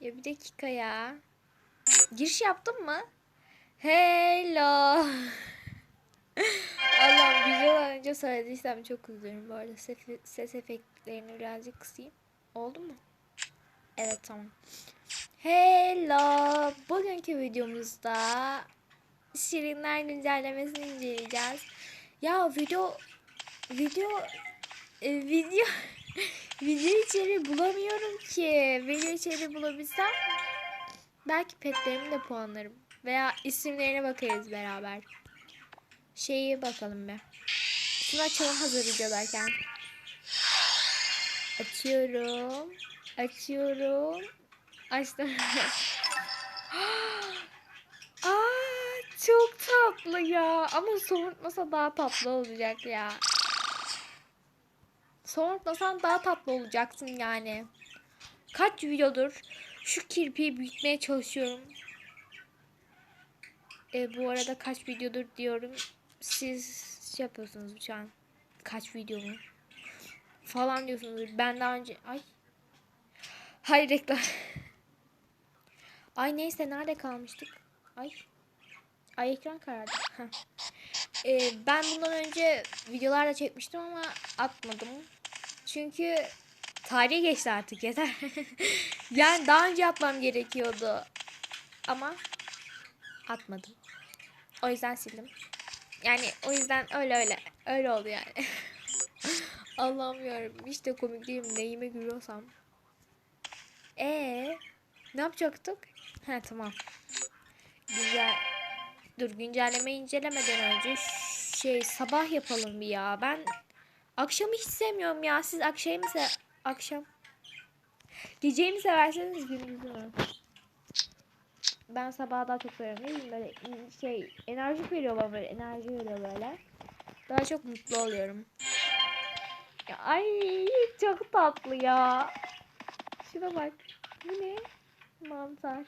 Ya bir dakika ya. Giriş yaptın mı? Hello. Allah'ım videodan önce söylediysem çok üzülürüm bu arada. Ses, ses efektlerini birazcık kısayım. Oldu mu? Evet tamam. Hello. Bugünkü videomuzda Şirinler güncellemesini inceleyeceğiz. Ya video video e, video video içeri bulamıyorum ki. Video içeri bulabilsem belki petlerimi de puanlarım. Veya isimlerine bakarız beraber. Şeyi bakalım be. Şunu açalım hazır videodayken. Açıyorum. Açıyorum. Açtım. Aa, çok tatlı ya. Ama somurtmasa daha tatlı olacak ya. Somurtmasan daha tatlı olacaksın yani. Kaç videodur şu kirpiyi büyütmeye çalışıyorum. E, bu arada kaç videodur diyorum. Siz şey yapıyorsunuz şu an. Kaç video mu? Falan diyorsunuz. Ben daha önce... Ay. Hayır reklam. Ay neyse nerede kalmıştık? Ay. Ay ekran karardı. Ee, ben bundan önce videolar da çekmiştim ama atmadım. Çünkü tarihi geçti artık yeter. yani daha önce atmam gerekiyordu. Ama atmadım. O yüzden sildim. Yani o yüzden öyle öyle. Öyle oldu yani. Allah'ım yarabbim. Hiç de komik değilim. Neyime gülüyorsam. Ee, ne yapacaktık? He tamam. Güzel. Dur güncelleme incelemeden önce şey sabah yapalım bir ya. Ben akşamı hiç sevmiyorum ya. Siz akşamı mı se akşam geceyi mi severseniz gündüzü mü? Ben sabahı daha çok seviyorum. Böyle şey enerji veriyor bana böyle enerji veriyor böyle. Daha çok mutlu oluyorum. Ay çok tatlı ya. Şuna bak. Bu ne? Mantar.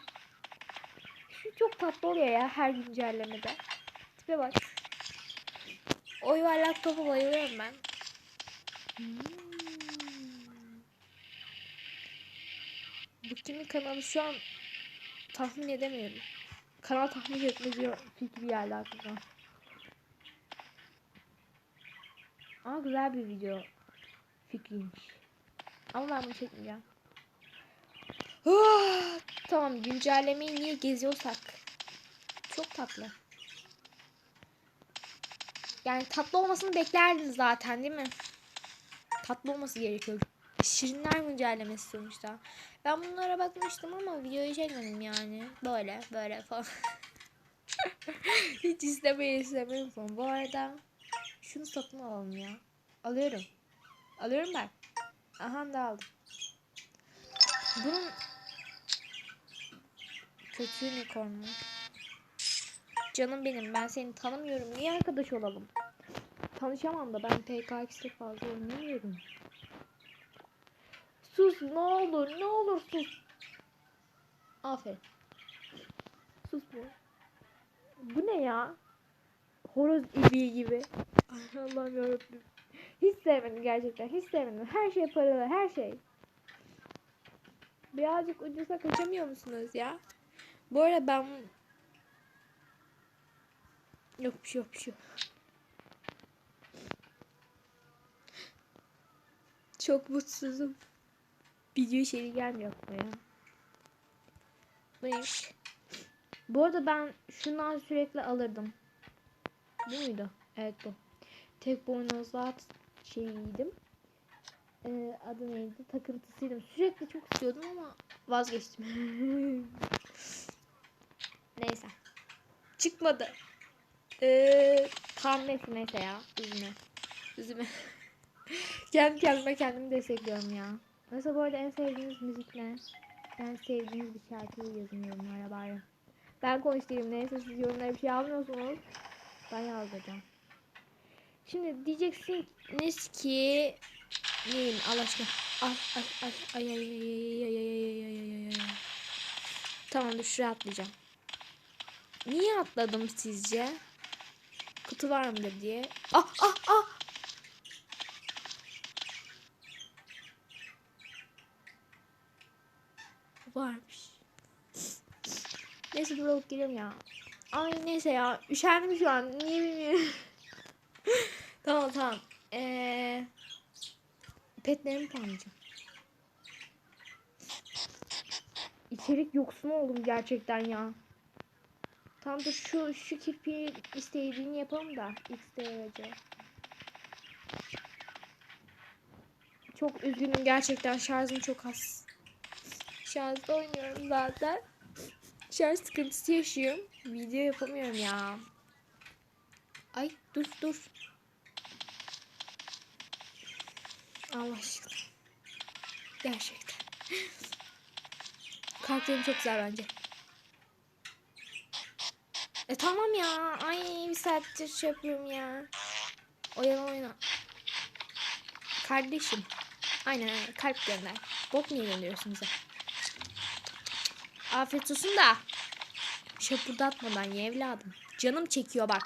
Şu çok tatlı oluyor ya her güncellemede. Tipe bak. O yuvarlak topu bayılıyorum ben. Hmm. Bu kimin kanalı şu an tahmin edemiyorum. Kanal tahmin etme diyor fikri geldi aklıma. Ama güzel bir video fikriymiş. Ama ben bunu çekmeyeceğim. Tamam güncellemeyi niye geziyorsak. Çok tatlı. Yani tatlı olmasını beklerdiniz zaten değil mi? Tatlı olması gerekiyor. Şirinler güncellemesi sonuçta. Ben bunlara bakmıştım ama videoyu çekmedim yani. Böyle böyle falan. Hiç istemeyi istemiyorum falan. Bu arada şunu satın alalım ya. Alıyorum. Alıyorum ben. Aha da aldım. Bunun kötü unicorn mu? Canım benim ben seni tanımıyorum. Niye arkadaş olalım? Tanışamam da ben PKX'de fazla oynamıyorum. Sus ne olur ne olur sus. Aferin. Sus bu. Bu ne ya? Horoz ibiği gibi. Ay Allah'ım yarabbim. Hiç sevmedim gerçekten. Hiç sevmedim. Her şey paralı. Her şey. Birazcık ucuza kaçamıyor musunuz ya? Bu arada ben... Yok bir şey yok bir şey Çok mutsuzum. Video şeyi gelmiyor aklıma ya. Neymiş? Bu arada ben şundan sürekli alırdım. Bu muydu? Evet bu. Tek boynuzlu şeyiydim. Ee, adı neydi? Takıntısıydım. Sürekli çok istiyordum ama vazgeçtim. Neyse. Çıkmadı. Ee, neyse neyse ya. Üzme. Üzme. Kendi kendime kendimi destekliyorum ya. Mesela bu arada en sevdiğiniz müzik ne? En sevdiğiniz bir şarkıyı yazın yorumlara bari. Ben konuşayım neyse siz yorumlara bir şey almıyorsunuz. Ben yazacağım. Şimdi diyeceksiniz ki neyim Allah aşkına. Ay ay ay ay ay ay ay ay ay ay ay ay ay. Tamamdır şuraya atlayacağım. Niye atladım sizce? Kutu var mıdır diye. Ah ah ah. Varmış. Neyse dur alıp ya. Ay neyse ya. Üşendim şu an. Niye bilmiyorum. tamam tamam. Ee, petlerimi puanlayacağım. İçerik yoksunu oldum gerçekten ya. Tam da şu şu kirpiği istediğini yapalım da XDRC. Çok üzgünüm gerçekten şarjım çok az. Şarjda oynuyorum zaten. Şarj sıkıntısı yaşıyorum. Video yapamıyorum ya. Ay dur dur. Allah aşkına. Gerçekten. Karakterim çok güzel bence. E tamam ya. Ay bir saattir şey yapıyorum ya. Oyna oyna. Kardeşim. Aynen. Kalp gönder. Bok niye gönderiyorsunuz ya? Afiyet olsun da. Çapırdatmadan ye evladım. Canım çekiyor bak.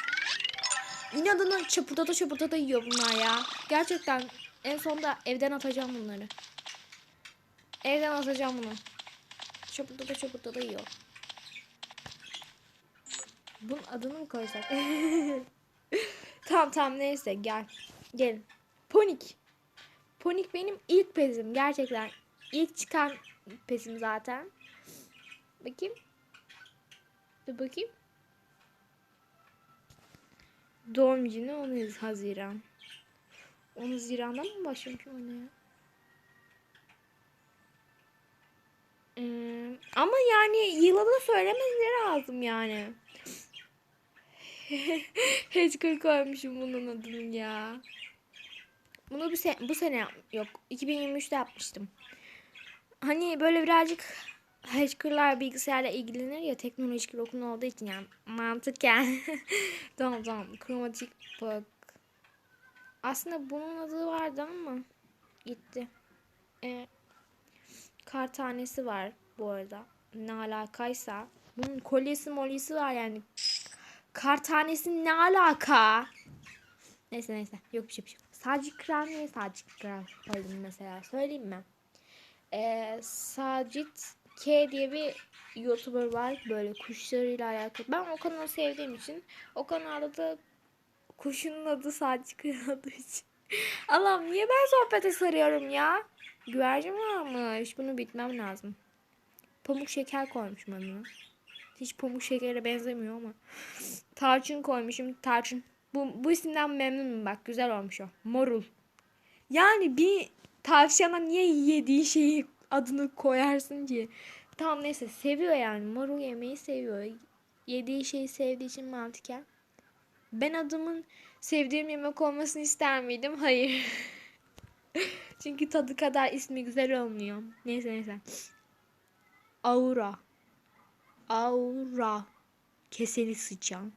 İnadına çapırdata çapırdata yiyor bunlar ya. Gerçekten en sonunda evden atacağım bunları. Evden atacağım bunu. Çapırdata çapırdata yiyor. Bunun adını mı koysak? tamam tamam neyse gel. Gelin. Ponik. Ponik benim ilk pesim gerçekten. İlk çıkan pesim zaten. Bakayım. Dur bakayım. Doğum günü 10 Haziran. 10 Haziran'da mı başlamış oynaya? Hmm, ama yani yılı da söylemesi lazım yani. Hedger koymuşum bunun adını ya. Bunu bu, se bu sene yok 2023'te yapmıştım. Hani böyle birazcık hackerlar bilgisayarla ilgilenir ya teknolojik bir okul olduğu için yani mantıken. tamam tamam kromatik bak. Aslında bunun adı vardı ama gitti. Ee, kar tanesi var bu arada. Ne alakaysa. Bunun kolyesi molyesi var yani. Kar tanesi ne alaka? Neyse neyse. Yok bir şey bir şey. Sadece kral niye sadece kral koydum mesela? Söyleyeyim mi? Ee, Sacit K diye bir YouTuber var. Böyle kuşlarıyla alakalı. Ben o kanalı sevdiğim için o kanalda da kuşun adı Kral olduğu için. Allah'ım niye ben sohbete sarıyorum ya? Güvercin varmış. Bunu bitmem lazım. Pamuk şeker koymuşum adına. Hiç pamuk şekere benzemiyor ama. Tarçın koymuşum. Tarçın. Bu, bu isimden memnunum bak. Güzel olmuş o. Morul. Yani bir tavşana niye yediği şeyi adını koyarsın ki? Tamam neyse seviyor yani. Marul yemeyi seviyor. Yediği şeyi sevdiği için mantıken. Ben adımın sevdiğim yemek olmasını ister miydim? Hayır. Çünkü tadı kadar ismi güzel olmuyor. Neyse neyse. Aura. Aura. Keseli sıçan.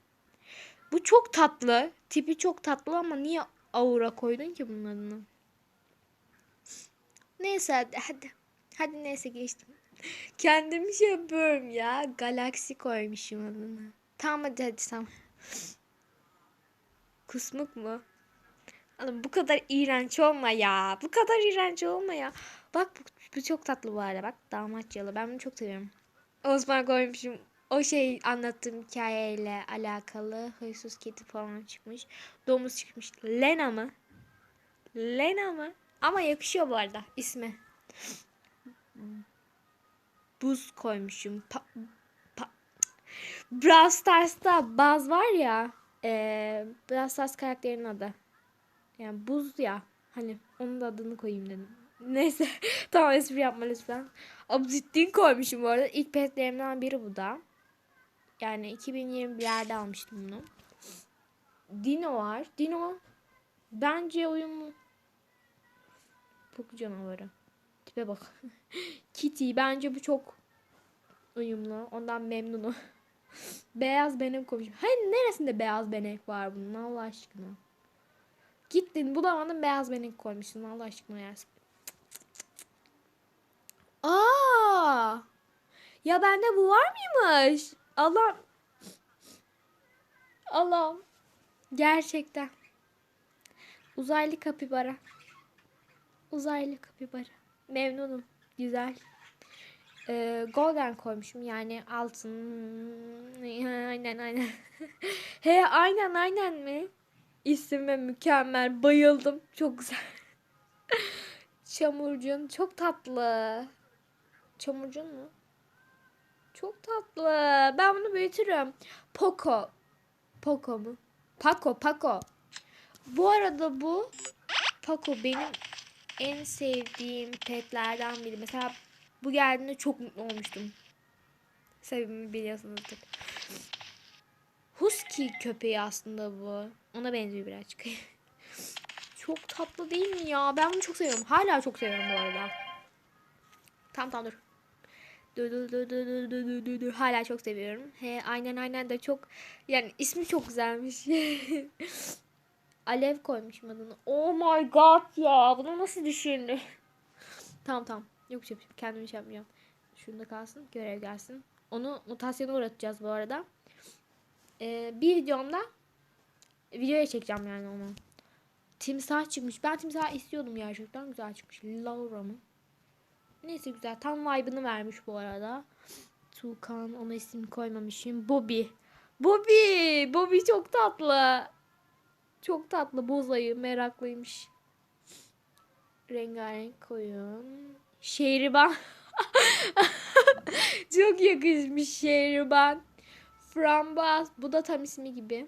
Bu çok tatlı. Tipi çok tatlı ama niye Aura koydun ki bunun adını? Neyse hadi. Hadi neyse geçtim. Kendim şey yapıyorum ya. Galaksi koymuşum adını. Tamam hadi hadi tamam. Kusmuk mu? Oğlum bu kadar iğrenç olma ya. Bu kadar iğrenç olma ya. Bak bu, bu çok tatlı bu arada. Bak damatyalı. Ben bunu çok seviyorum. Osman koymuşum. O şey anlattığım hikayeyle alakalı. Huysuz kedi falan çıkmış. Domuz çıkmış. Lena mı? Lena mı? Ama yakışıyor bu arada ismi. Buz koymuşum. Pa, pa. Brawl Stars'ta Baz var ya. Ee, Brawl Stars karakterinin adı. Yani buz ya. Hani onun da adını koyayım dedim. Neyse. tamam espri yapma lütfen. Abzittin koymuşum bu arada. İlk petlerimden biri bu da. Yani 2021'lerde almıştım bunu. Dino var. Dino bence uyumlu. Çok canavarı. Tipe bak. Kitty bence bu çok uyumlu. Ondan memnunum. beyaz benek koymuşum. Hayır neresinde beyaz benek var bunun Allah aşkına. Gittin bulamadın beyaz benek koymuşsun Allah aşkına ya. Aa! Ya bende bu var mıymış? Allah Allah'ım. Gerçekten. Uzaylı kapibara. Uzaylı kapibara. Memnunum. Güzel. Ee, golden koymuşum yani altın. Aynen aynen. He aynen aynen mi? İsim ve mükemmel. Bayıldım. Çok güzel. Çamurcun çok tatlı. Çamurcun mu? Çok tatlı. Ben bunu büyütürüm. Poco. Poco mu? Paco, Paco. Bu arada bu Paco benim en sevdiğim petlerden biri. Mesela bu geldiğinde çok mutlu olmuştum. Sebebimi biliyorsunuzdur. Husky köpeği aslında bu. Ona benziyor birazcık. çok tatlı değil mi ya? Ben bunu çok seviyorum. Hala çok seviyorum bu arada. Tam tam dur. Dur dur dur dur dur dur dur dur hala çok seviyorum. He aynen aynen de çok yani ismi çok güzelmiş. Alev koymuşum adını. Oh my god ya. Bunu nasıl düşündü? tamam tamam. Yok yok yok. Kendim şey yapmayacağım. Şunda kalsın. Görev gelsin. Onu mutasyona uğratacağız bu arada. Ee, bir videomda videoya çekeceğim yani onu. Timsah çıkmış. Ben timsah istiyordum gerçekten. Güzel çıkmış. Laura mı? Neyse güzel. Tam vibe'ını vermiş bu arada. Tukan ona isim koymamışım. Bobby. Bobby. Bobby çok tatlı. Çok tatlı. Bozayı meraklıymış. Rengarenk koyun. Şehriban. çok yakışmış Şehriban. Frambaz. Bu da tam ismi gibi.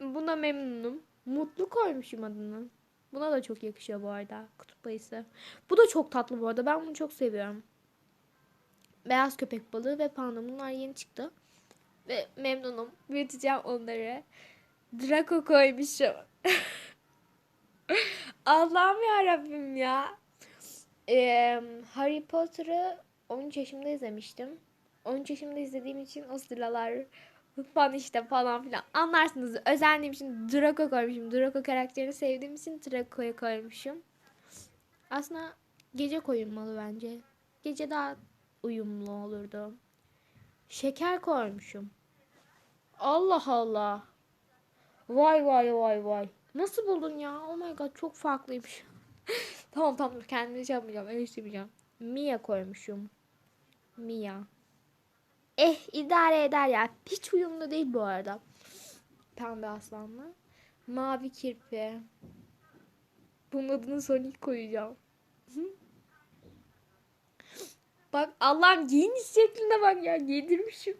Buna memnunum. Mutlu koymuşum adını. Buna da çok yakışıyor bu arada. Kutup ayısı. Bu da çok tatlı bu arada. Ben bunu çok seviyorum. Beyaz köpek balığı ve panda bunlar yeni çıktı. Ve memnunum. Büyüteceğim onları. Draco koymuşum. Allah'ım ya Rabbim ya. Ee, Harry Potter'ı 13 yaşımda izlemiştim. 13 yaşımda izlediğim için o sıralar fan işte falan filan anlarsınız. Özendiğim için Draco koymuşum. Draco karakterini sevdiğim için Draco'ya koymuşum. Aslında gece koyulmalı bence. Gece daha uyumlu olurdu. Şeker koymuşum. Allah Allah. Vay vay vay vay. Nasıl buldun ya? Oh my god çok farklıymış. tamam tamam kendimi şey yapmayacağım. Eleştirmeyeceğim. Mia koymuşum. Mia. Eh idare eder ya. Hiç uyumlu değil bu arada. Pembe aslanla. Mavi kirpi. Bunun adını Sonic koyacağım. bak Allah'ım giyiniş şekline bak ya. Giydirmişim.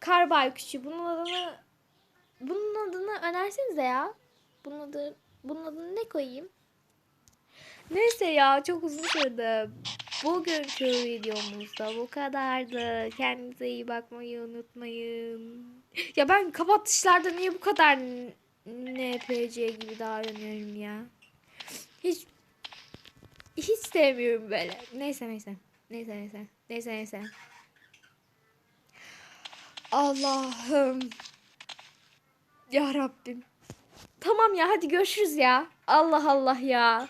Kar baykuşu. Bunun adını bunun adını önersenize ya. Bunun adı bunun adını ne koyayım? Neyse ya çok uzun sürdü. Bugünkü videomuzda bu kadardı. Kendinize iyi bakmayı unutmayın. Ya ben kapatışlarda niye bu kadar NPC gibi davranıyorum ya? Hiç hiç sevmiyorum böyle. Neyse neyse. Neyse neyse. Neyse neyse. Allah'ım. Ya Rabbim. Tamam ya hadi görüşürüz ya. Allah Allah ya.